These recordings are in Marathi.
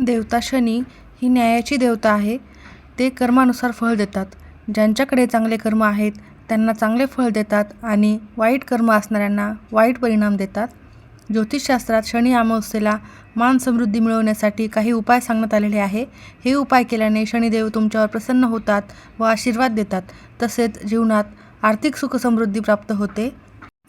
देवता शनी ही न्यायाची देवता आहे. ते कर्मानुसार फळ देतात. ज्यांच्याकडे चांगले कर्म आहेत त्यांना चांगले फळ देतात आणि वाईट कर्म असणाऱ्यांना वाईट परिणाम देतात. ज्योतिषशास्त्रात शनी अमावस्येला मान समृद्धी मिळवण्यासाठी काही उपाय सांगण्यात आलेले आहे. हे उपाय केल्याने शनिदेव तुमच्यावर प्रसन्न होतात व आशीर्वाद देतात. तसेच जीवनात आर्थिक सुखसमृद्धी प्राप्त होते.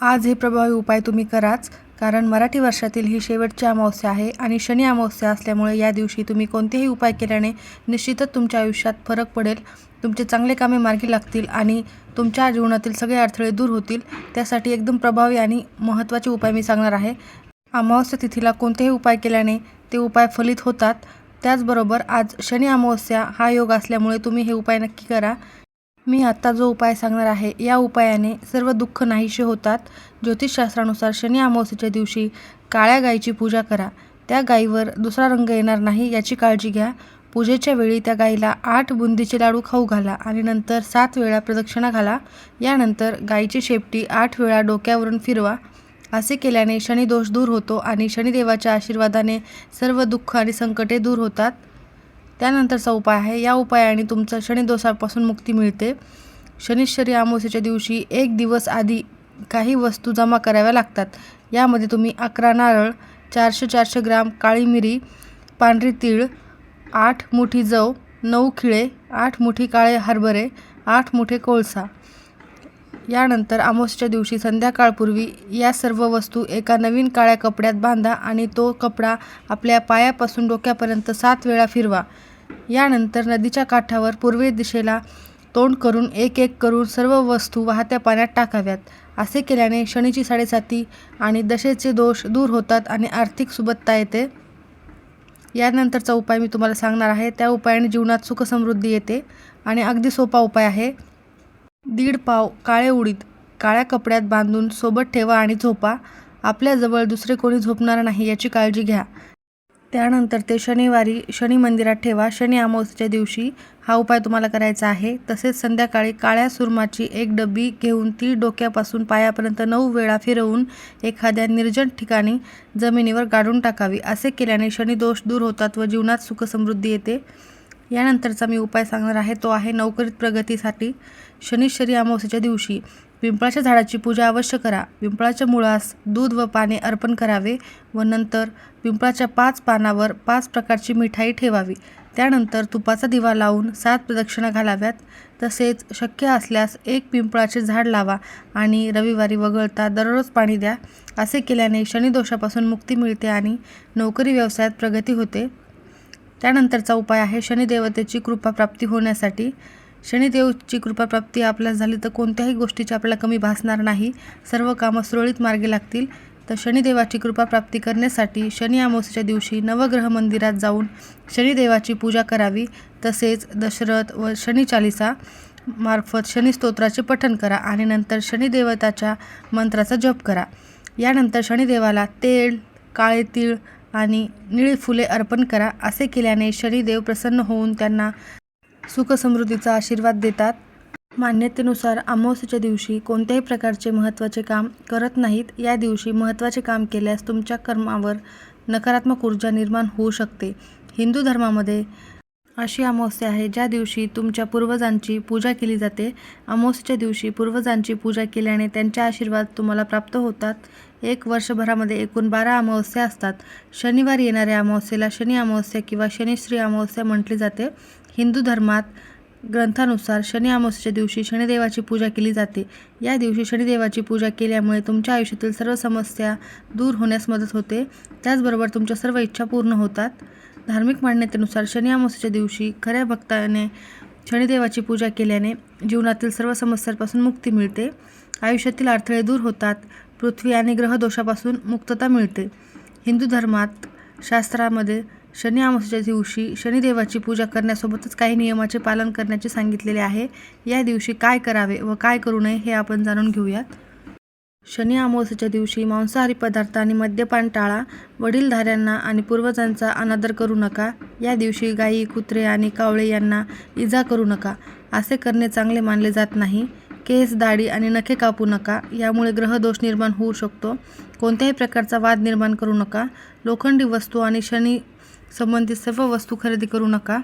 आज हे प्रभावी उपाय तुम्ही कराच. कारण मराठी वर्षातील ही शेवटची अमावस्या आहे आणि शनी अमावस्या असल्यामुळे या दिवशी तुम्ही कोणतेही उपाय केल्याने निश्चितच तुमच्या आयुष्यात फरक पडेल. तुमचे चांगले कामे मार्गी लागतील आणि तुमच्या जीवनातील सगळे अडथळे दूर होतील. त्यासाठी एकदम प्रभावी आणि महत्त्वाचे उपाय मी सांगणार आहे. अमावस्या तिथीला कोणतेही उपाय केल्याने ते उपाय फलित होतात. त्याचबरोबर आज शनी अमावस्या हा योग असल्यामुळे तुम्ही हे उपाय नक्की करा. मी आत्ता जो उपाय सांगणार आहे या उपायाने सर्व दुःख नाहीसे होतात. ज्योतिषशास्त्रानुसार शनी अमावस्येच्या दिवशी काळ्या गायीची पूजा करा. त्या गायीवर दुसरा रंग येणार नाही याची काळजी घ्या. पूजेच्या वेळी त्या गायीला आठ बुंदीचे लाडू खाऊ घाला आणि नंतर सात वेळा प्रदक्षिणा घाला. यानंतर गायीची शेपटी आठ वेळा डोक्यावरून फिरवा. असे केल्याने शनिदोष दूर होतो आणि शनिदेवाच्या आशीर्वादाने सर्व दुःख आणि संकटे दूर होतात. त्यानंतरचा उपाय आहे. या उपायाने तुमचं शनिदोषापासून मुक्ती मिळते. शनिश्चरी अमावस्येच्या दिवशी एक दिवस आधी काही वस्तू जमा कराव्या लागतात. यामध्ये तुम्ही अकरा नारळ चारशे चारशे ग्राम काळी मिरी पांढरी तीळ आठ मुठी जव नऊ खिळे आठ मुठी काळे हरभरे आठ मुठे कोळसा. यानंतर आमोसच्या दिवशी संध्याकाळपूर्वी या सर्व वस्तू एका नवीन काळ्या कपड्यात बांधा आणि तो कपडा आपल्या पायापासून डोक्यापर्यंत सात वेळा फिरवा. यानंतर नदीच्या काठावर पूर्वे दिशेला तोंड करून एक एक करून सर्व वस्तू वाहत्या पाण्यात टाकाव्यात. असे केल्याने शनीची साडेसाती आणि दशेचे दोष दूर होतात आणि आर्थिक सुबत्ता येते. यानंतरचा उपाय मी तुम्हाला सांगणार आहे. त्या उपायाने जीवनात सुखसमृद्धी येते आणि अगदी सोपा उपाय आहे. दीड पाव काळे उडीद काळ्या कपड्यात बांधून सोबत ठेवा आणि झोपा. आपल्याजवळ दुसरे कोणी झोपणार नाही याची काळजी घ्या. त्यानंतर ते शनिवारी शनी मंदिरात ठेवा. शनी अमावस्येच्या दिवशी हा उपाय तुम्हाला करायचा आहे. तसेच संध्याकाळी काळ्या सुरमाची एक डबी घेऊन ती डोक्यापासून पायापर्यंत नऊ वेळा फिरवून एखाद्या निर्जन ठिकाणी जमिनीवर गाडून टाकावी. असे केल्याने शनिदोष दूर होतात व जीवनात सुखसमृद्धी येते. यानंतरचा मी उपाय सांगणार आहे तो आहे नोकरीत प्रगतीसाठी. शनिश्चरी अमावस्येच्या दिवशी पिंपळाच्या झाडाची पूजा अवश्य करा. पिंपळाच्या मुळास दूध व पाने अर्पण करावे व नंतर पिंपळाच्या पाच पानावर पाच प्रकारची मिठाई ठेवावी. त्यानंतर तुपाचा दिवा लावून सात प्रदक्षिणा घालाव्यात. तसेच शक्य असल्यास एक पिंपळाचे झाड लावा आणि रविवारी वगळता दररोज पाणी द्या. असे केल्याने शनिदोषापासून मुक्ती मिळते आणि नोकरी व्यवसायात प्रगती होते. त्यानंतरचा उपाय आहे शनिदेवतेची कृपाप्राप्ती होण्यासाठी. शनिदेवची कृपाप्राप्ती आपल्यास झाली तर कोणत्याही गोष्टीची आपल्याला कमी भासणार नाही. सर्व कामं सुरळीत मार्गी लागतील. तर शनिदेवाची कृपाप्राप्ती करण्यासाठी शनी अमावस्येच्या दिवशी नवग्रह मंदिरात जाऊन शनिदेवाची पूजा करावी. तसेच दशरथ व शनिचालिसा मार्फत शनिस्तोत्राचे पठण करा आणि नंतर शनिदेवताच्या मंत्राचा जप करा. यानंतर शनिदेवाला तेल काळे तीळ आणि निळी फुले अर्पण करा. असे केल्याने शनिदेव प्रसन्न होऊन त्यांना सुखसमृद्धीचा आशीर्वाद देतात. मान्यतेनुसार अमावस्येच्या दिवशी कोणत्याही प्रकारचे महत्त्वाचे काम करत नाहीत. या दिवशी महत्त्वाचे काम केल्यास तुमच्या कर्मावर नकारात्मक ऊर्जा निर्माण होऊ शकते. हिंदू धर्मामध्ये अशी अमावस्या आहे ज्या दिवशी तुमच्या पूर्वजांची पूजा केली जाते. अमावस्येच्या दिवशी पूर्वजांची पूजा केल्याने त्यांचे आशीर्वाद तुम्हाला प्राप्त होतात. एक वर्षभरामध्ये एकूण बारा अमावस्या असतात. शनिवारी येणाऱ्या अमावस्येला शनी अमावस्या किंवा शनिश्री अमावस्या म्हटली जाते. हिंदू धर्मात ग्रंथानुसार शनी अमावस्येच्या दिवशी शनिदेवाची पूजा केली जाते. या दिवशी शनिदेवाची पूजा केल्यामुळे तुमच्या आयुष्यातील सर्व समस्या दूर होण्यास मदत होते. त्याचबरोबर तुमच्या सर्व इच्छा पूर्ण होतात. धार्मिक मान्यतेनुसार शनी अमावस्येच्या दिवशी खऱ्या भक्ताने शनिदेवाची पूजा केल्याने जीवनातील सर्व समस्यांपासून मुक्ती मिळते. आयुष्यातील अडथळे दूर होतात. पृथ्वी आणि ग्रहदोषापासून मुक्तता मिळते. हिंदू धर्मात शास्त्रामध्ये शनी अमावस्येच्या दिवशी शनिदेवाची पूजा करण्यासोबतच काही नियमाचे पालन करण्याचे सांगितलेले आहे. या दिवशी काय करावे व काय करू नये हे आपण जाणून घेऊयात. शनी अमावस्येच्या दिवशी मांसाहारी पदार्थ आणि मद्यपान टाळा वडीलधाऱ्यांना आणि पूर्वजांचा अनादर करू नका. या दिवशी गायी कुत्रे आणि कावळे यांना इजा करू नका. असे करणे चांगले मानले जात नाही. केस दाढी आणि नखे कापू नका. यामुळे ग्रहदोष निर्माण होऊ शकतो. कोणत्याही प्रकारचा वाद निर्माण करू नका. लोखंडी वस्तू आणि शनी संबंधित सर्व वस्तू खरेदी करू नका.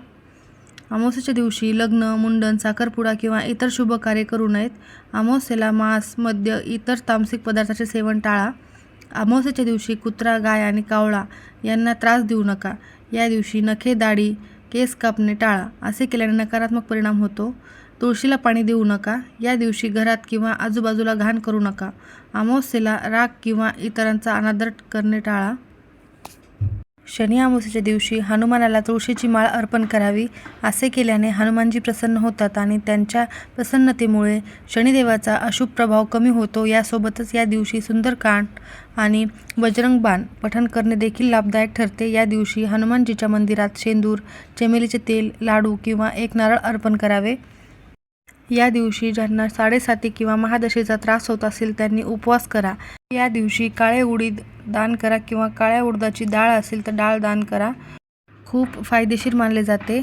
अमावस्येच्या दिवशी लग्न मुंडन साखरपुडा किंवा इतर शुभ कार्य करू नयेत. अमावस्येला मांस मद्य इतर तामसिक पदार्थाचे सेवन टाळा. अमावस्येच्या दिवशी कुत्रा गाय आणि कावळा यांना त्रास देऊ नका. या दिवशी नखे दाढी केस कापणे टाळा. असे केल्याने नकारात्मक परिणाम होतो. तुळशीला पाणी देऊ नका. या दिवशी घरात किंवा आजूबाजूला घाण करू नका. अमावस्येला राग किंवा इतरांचा अनादर करणे टाळा. शनी अमावस्येच्या दिवशी हनुमानाला तुळशीची माळ अर्पण करावी असे केल्याने हनुमानजी प्रसन्न होतात आणि त्यांच्या प्रसन्नतेमुळे शनिदेवाचा अशुभ प्रभाव कमी होतो. यासोबतच या दिवशी सुंदरकांड आणि बजरंग बाण पठण करणे देखील लाभदायक ठरते. या दिवशी हनुमानजीच्या मंदिरात शेंदूर चमेलीचे तेल लाडू किंवा एक नारळ अर्पण करावे. या दिवशी ज्यांना साडेसाती किंवा महादशेचा त्रास होत असेल त्यांनी उपवास करा. या दिवशी काळे उडीद दान करा किंवा काळ्या उडदाची डाळ असेल तर डाळ दान करा. खूप फायदेशीर मानले जाते.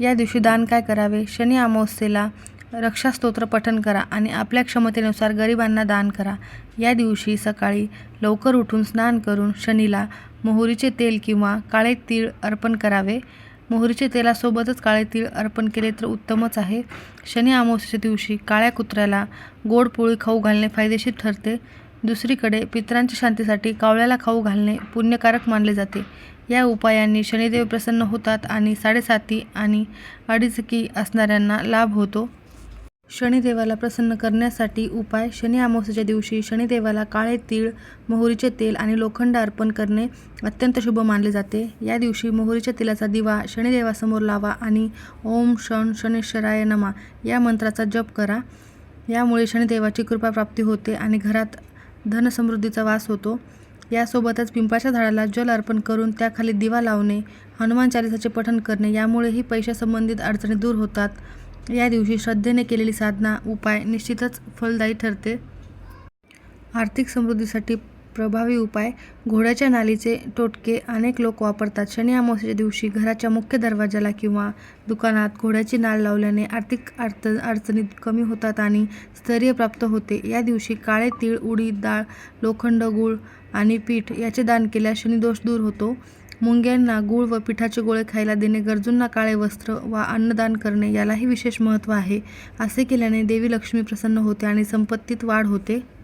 या दिवशी दान काय करावे? शनी अमावस्येला रक्षास्तोत्र पठण करा आणि आपल्या क्षमतेनुसार गरिबांना दान करा. या दिवशी सकाळी लवकर उठून स्नान करून शनीला मोहरीचे तेल किंवा काळे तीळ अर्पण करावे. मोहरीचे तेलासोबतच काळे तीळ अर्पण केले तर उत्तमच आहे. शनी अमावस्येच्या दिवशी काळ्या कुत्र्याला गोड पोळी खाऊ घालणे फायदेशीर ठरते. दुसरीकडे पितरांच्या शांतीसाठी कावळ्याला खाऊ घालणे पुण्यकारक मानले जाते. या उपायांनी शनिदेव प्रसन्न होतात आणि साडेसाती आणि अडीचकी असणाऱ्यांना लाभ होतो. शनिदेवाला प्रसन्न करण्यासाठी उपाय शनी अमावस्येच्या दिवशी शनिदेवाला काळे तीळ मोहरीचे तेल आणि लोखंड अर्पण करणे अत्यंत शुभ मानले जाते. या दिवशी मोहरीच्या तेलाचा दिवा शनिदेवासमोर लावा आणि ओम शन शनेश्वराय नमा या मंत्राचा जप करा. यामुळे शनिदेवाची कृपा प्राप्ती होते आणि घरात धनसमृद्धीचा वास होतो. यासोबतच पिंपाच्या झाडाला जल अर्पण करून त्याखाली दिवा लावणे हनुमान चालिसाचे पठण करणे यामुळेही पैशासंबंधित अडचणी दूर होतात. या दिवशी श्रद्धेने केलेली साधना उपाय निश्चितच फलदायी ठरते. आर्थिक समृद्धीसाठी प्रभावी उपाय घोड्याच्या नालीचे टोटके अनेक लोक वापरतात. शनी अमावस्येच्या दिवशी घराच्या मुख्य दरवाजाला किंवा दुकानात घोड्याची नाल लावल्याने आर्थिक अर्थ अडचणीत कमी होतात आणि स्थैर्य प्राप्त होते. या दिवशी काळे तीळ उडीद डाळ लोखंड गूळ आणि पीठ याचे दान केल्यास शनिदोष दूर होतो. मुंग्यांना गूळ व पिठाचे गोळे खायला देणे गरजूंना काळे वस्त्र वा अन्नदान करणे यालाही विशेष महत्त्व आहे. असे केल्याने देवी लक्ष्मी प्रसन्न होते आणि संपत्तीत वाढ होते.